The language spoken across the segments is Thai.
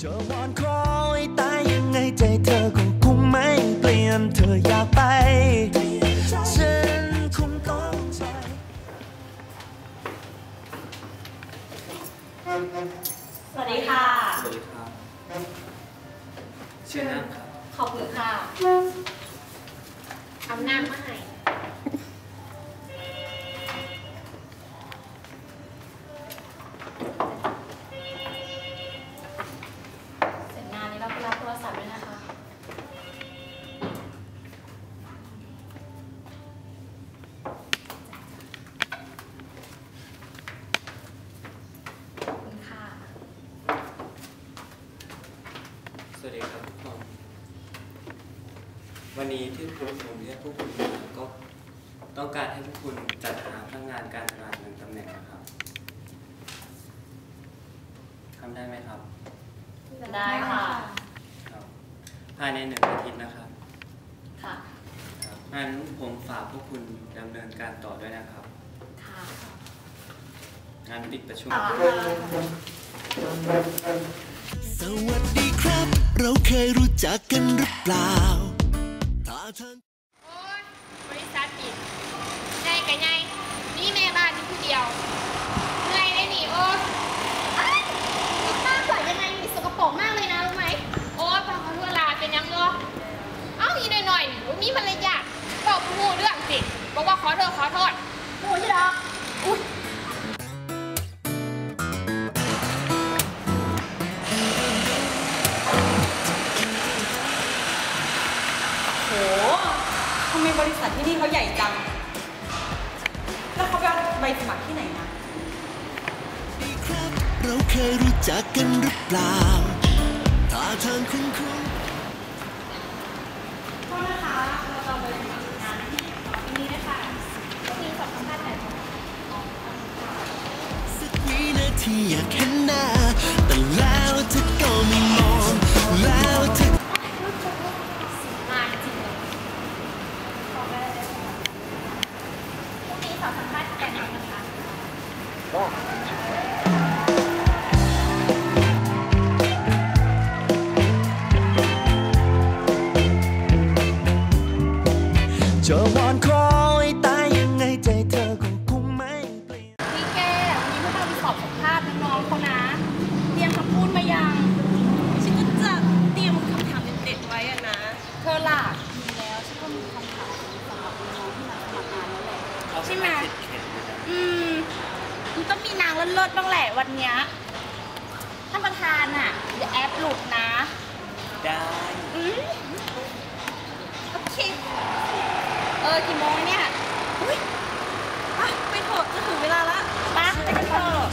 จะวอนคอยตายยังไงใจเธอคงคงไม่เปลี่ยนเธออยากไปฉันคงต้องใจสวัสดีค่ะ สวัสดีครับชื่อนั่งครับขอบคุณค่ะ เอาน้ำมาให้ วันนี้ที่ผมผมเรียกพวกคุณมาก็ต้องการให้พวกคุณจัดหาพนักงานการตลาดหนึ่งตำแหน่งนะครับทำได้ไหมครับ ได้ค่ะ ครับภายในหนึ่งอาทิตย์นะครับค่ะ ครับงั้นผมฝากพวกคุณดำเนินการต่อด้วยนะครับ ค่ะงานปิดประชุมสวัสดีครับ เราเคยรู้จักกันหรือเปล่าถ้าเธอ โอ้ยบริษัทปิดไงกันไงนี่แม่บ้านนี่ผู้เดียวเหนื่อยเลยนี่โอ้ยป้าสวยยังไงมีสกปรกมากเลยนะ ใบสมัครที่ไหนมาเราเคยรู้จักกันหรือเปล่าถ้าทางคุ้นคุ้นโทษนะคะเราจะไปสมัครงานที่นี้นะคะก็มีสอบสัมภาษณ์แบบสักวินาทีอยากเห็น จะวอนคอยตายยังไงใจเธอคงคงไม่เปลี่ยนพี่แกวันนี้พวกเราไปสอบสัมภาษณ์น้องๆเขานะเตรียมคำพูดมายังฉันก็จะเตรียมคำถามเด็ดๆไว้อะนะ เธอล่ะมีแล้วฉันก็มีคำถามสำหรับน้องๆที่มาสมัครงานนั่นแหละใช่ไหมอืมมันต้องมีนางเลิศๆบ้างแหละวันเนี้ยท่านประธานอะเดี๋ยวแอปหลุดนะ ได้อืมโอเค เออกี่โมงเนี่ยอุ้ยอะไปเถอะจะถึงเวลาละไปไปกันเถอะ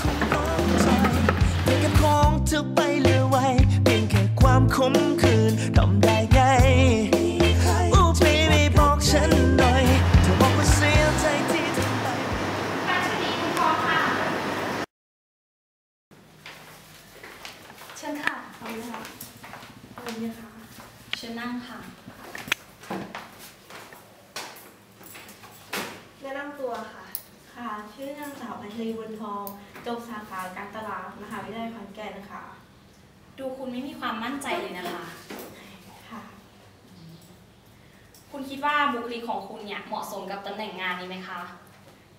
เพียงแค่ของเธอไปเหลือไว้เพียงแค่ความขมขื่นทำได้ไงโอ้ baby บอกฉันหน่อยเธอบอกว่าเสียใจที่ทำไปเชิญค่ะขอบคุณค่ะขอบคุณค่ะเชิญนั่งค่ะ แนะนำตั วค่ะ ค่ะ ชื่อนางสาวพัชรีบุญทอง จบสาขาการตลาดมหาวิทยาลัยขอนแก่นค่ะ ดูคุณไม่มีความมั่นใจเลยนะคะ ค่ะ คุณคิดว่าบุคลิกของคุณเนี่ยเหมาะสมกับตำแหน่งงานนี้ไหมคะ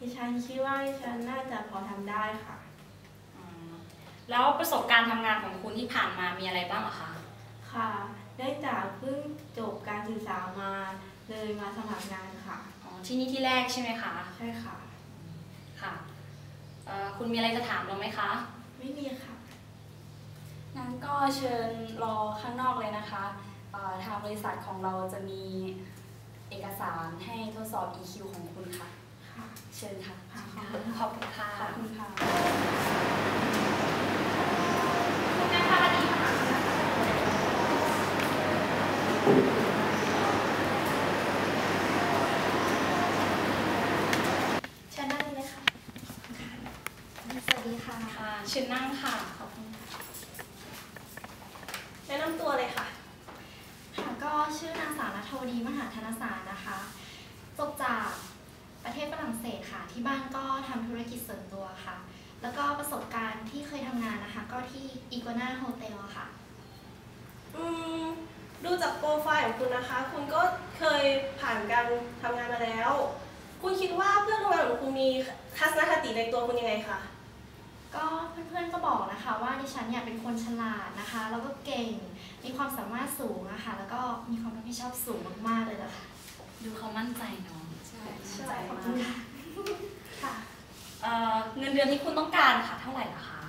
ดิฉันคิดว่าดิฉันน่าจะพอทำได้ค่ะอืมแล้วประสบการณ์ทำงานของคุณที่ผ่านมามีอะไรบ้างเหรอคะ ค่ะเนื่องจากเพิ่งจบการศึกษามาเลยมาสมัครงานค่ะอ๋อ ที่นี่ที่แรกใช่ไหมคะ ใช่ค่ะ ค่ะเอ่อคุณมีอะไรจะถามเราไหมคะ ไม่มีค่ะงั้นก็เชิญรอข้างนอกเลยนะคะเอ่อทางบริษัทของเราจะมีเอกสารให้ทดสอบ EQ ของคุณค่ะ ค่ะ เชิญค่ะค่ะขอบคุณค่ะ ขอบคุณค่ะเชิญนั่งเลยเลยค่ะ สวัสดีค่ะ ค่ะ เชิญนั่งค่ะ ขอบคุณค่ะ แนะนำตัวเลยค่ะ ค่ะก็ ชื่อนางสาวนัทวดีมหาธนสารนะคะ จบจากประเทศฝรั่งเศสค่ะ ที่บ้านก็ทำธุรกิจส่วนตัวค่ะ แล้วก็ประสบการณ์ที่เคยทำงานนะคะ ก็ที่อีโกนาโฮเทลค่ะ อืมดูจากโปรไฟล์ของคุณนะคะ คุณก็เคยผ่านการทำงานมาแล้ว คุณคิดว่าเพื่อนร่วมงานของคุณมีทัศนคติในตัวคุณยังไงคะ ก็เพื่อนๆก็บอกนะคะว่าดิฉันเนี่ยเป็นคนฉลาดนะคะแล้วก็เก่งมีความสามารถสูงอะค่ะแล้วก็มีความรับผิดชอบสูงมากๆเลยล่ะค่ะดูเขามั่นใจเนาะใช่ใช่ขอบคุณค่ะค่ะเอ่อเงินเดือนที่คุณต้องการค่ะเท่าไหร่ล่ะคะ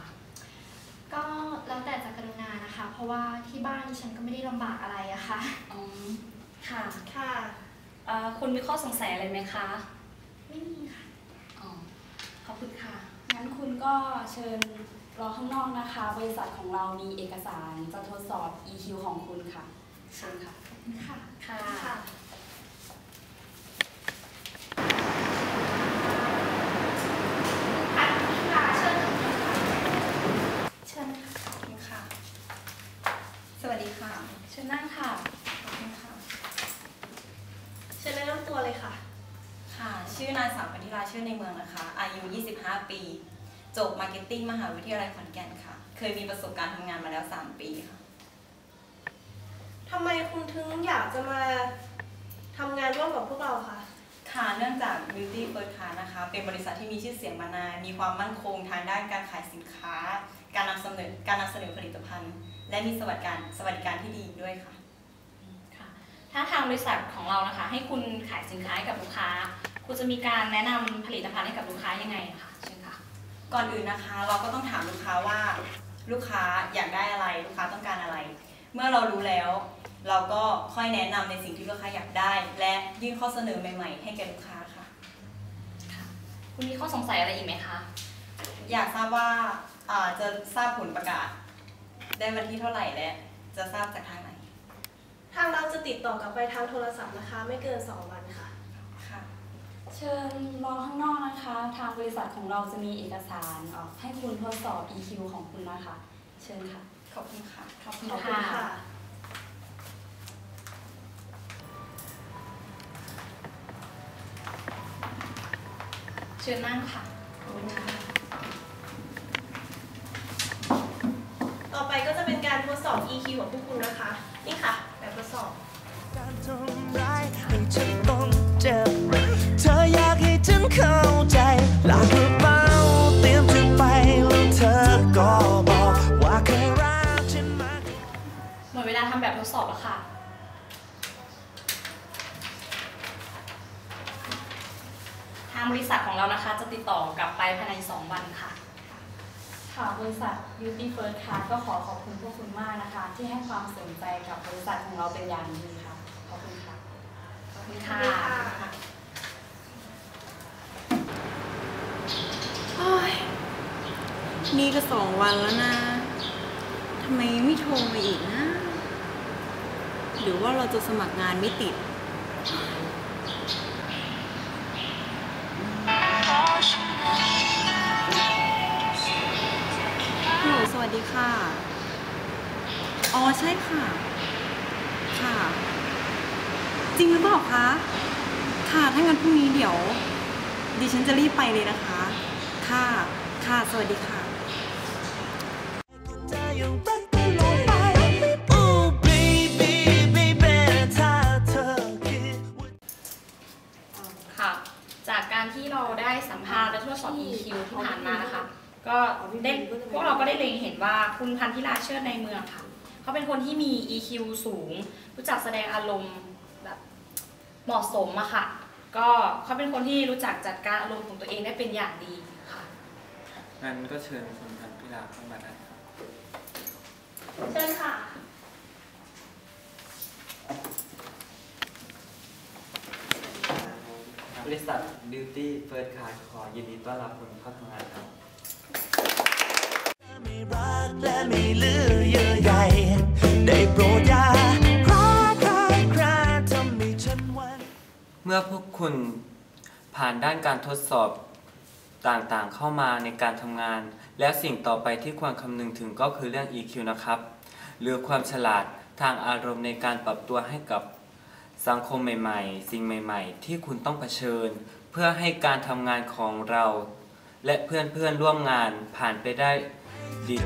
ก็แล้วแต่จะกรุณานะคะ เพราะว่าที่บ้านดิฉันก็ไม่ได้ลำบากอะไรอะค่ะอืมค่ะค่ะเอ่อคุณมีข้อสงสัยอะไรไหมคะ ไม่มีค่ะอ๋อขอบคุณค่ะ งั้นคุณก็เชิญรอข้างนอกนะคะ บริษัทของเรามีเอกสารจะทดสอบ EQ ของคุณค่ะเชิญค่ะค่ะค่ะค่ะค่ะค่ะเชิญเชิญค่ะขอบคุณค่ะสวัสดีค่ะเชิญนั่งค่ะขอบคุณค่ะเชิญแนะนำตัวเลยค่ะค่ะ ชื่อนางสาวพันธิราเชื่อในเมืองนะคะ อายุ 25 ปี จบมาร์เก็ตติ้งมหาวิทยาลัยขอนแก่นค่ะ เคยมีประสบการณ์ทำงานมาแล้ว 3 ปีค่ะทำไมคุณถึงอยากจะมาทำงานร่วมกับพวกเราคะ ค่ะ เนื่องจาก Beauty First Class นะคะ เป็นบริษัทที่มีชื่อเสียงมานาน มีความมั่นคงทางด้านการขายสินค้า การนำเสนอ การนำเสนอผลิตภัณฑ์ และมีสวัสดิการ สวัสดิการที่ดีด้วยค่ะ ค่ะ ถ้าทางบริษัทของเรานะคะ ให้คุณขายสินค้าให้กับลูกค้า คุณจะมีการแนะนำผลิตภัณฑ์ให้กับลูกค้ายังไงอะคะเชิญค่ะก่อนอื่นนะคะ เราก็ต้องถามลูกค้าว่าลูกค้าอยากได้อะไร ลูกค้าต้องการอะไร เมื่อเรารู้แล้ว เราก็ค่อยแนะนำในสิ่งที่ลูกค้าอยากได้ และยื่นข้อเสนอใหม่ ๆ ให้แก่ลูกค้าค่ะ คุณมีข้อสงสัยอะไรอีกไหมคะ อยากทราบว่าอ่าจะทราบผลประกาศ ได้วันที่เท่าไหร่และจะทราบจากทางไหน ทางเราจะติดต่อกลับไปทางโทรศัพท์นะคะ ไม่เกิน 2 วันค่ะค่ะ เชิญรอข้างนอกนะคะ ทางบริษัทของเราจะมีเอกสารออกให้คุณทดสอบ EQ ของคุณนะคะ เชิญค่ะ ขอบคุณค่ะ ขอบคุณขอบคุณค่ะค่ะเชิญนั่งค่ะ ต่อไปก็จะเป็นการทดสอบ EQ ของพวกคุณนะคะ นี่ค่ะ แบบทดสอบ เข้าใจลากกระเป๋าเตรียมจะไปแล้วเธอก็บอกว่าเคยรักฉันมากหมดเวลาทำแบบทดสอบแล้วค่ะ ทางบริษัทของเรานะคะ จะติดต่อกลับไปภายใน 2 วันค่ะ ค่ะบริษัท Beauty First Class ก็ขอขอบคุณพวกคุณมากนะคะ ที่ให้ความสนใจกับบริษัทของเราเป็นอย่างดีค่ะ ขอบคุณค่ะ ขอบคุณขอบค่ะ คุณค่ะ นี่ก็สองวันแล้วนะ ทำไมไม่โทรมาอีกนะ หรือว่าเราจะสมัครงานไม่ติด ฮัลโหล สวัสดีค่ะ อ๋อ ใช่ค่ะ ค่ะ จริงหรือเปล่าคะ ค่ะ ถ้างั้นพรุ่งนี้เดี๋ยว ดิฉันจะรีบไปเลยนะคะ ค่ะ ค่ะ สวัสดีค่ะ ค่ะ จากการที่เราได้สัมภาษณ์และทดสอบ EQ ที่ผ่านมานะคะ ก็ได้พวกเราก็ได้เล็งเห็นว่าคุณพันธิราเชิดในเมืองค่ะ เขาเป็นคนที่มี EQ สูง รู้จักแสดงอารมณ์แบบเหมาะสมอะค่ะ ก็เขาเป็นคนที่รู้จักจัดการอารมณ์ของตัวเองได้เป็นอย่างดีค่ะ งั้นก็เชิญคุณพันธิลาเข้ามาได้ เชิญค่ะ บริษัท Beauty First Class ขอยินดีต้อนรับคุณเข้าทำงานครับไม่รักและไม่เหลือเยื่อใยได้โปรดอย่าคลาคลาคลาทำให้ฉันหวันเมื่อพวกคุณผ่านด้านการทดสอบต่างๆ เข้ามาในการทำงาน แล้วสิ่งต่อไปที่ควรคำนึงถึงก็คือเรื่อง EQ นะครับ หรือความฉลาดทางอารมณ์ในการปรับตัวให้กับสังคมใหม่ๆ สิ่งใหม่ ๆ ที่คุณต้องเผชิญ เพื่อให้การทำงานของเรา และเพื่อนๆร่วมงานผ่านไปได้ดี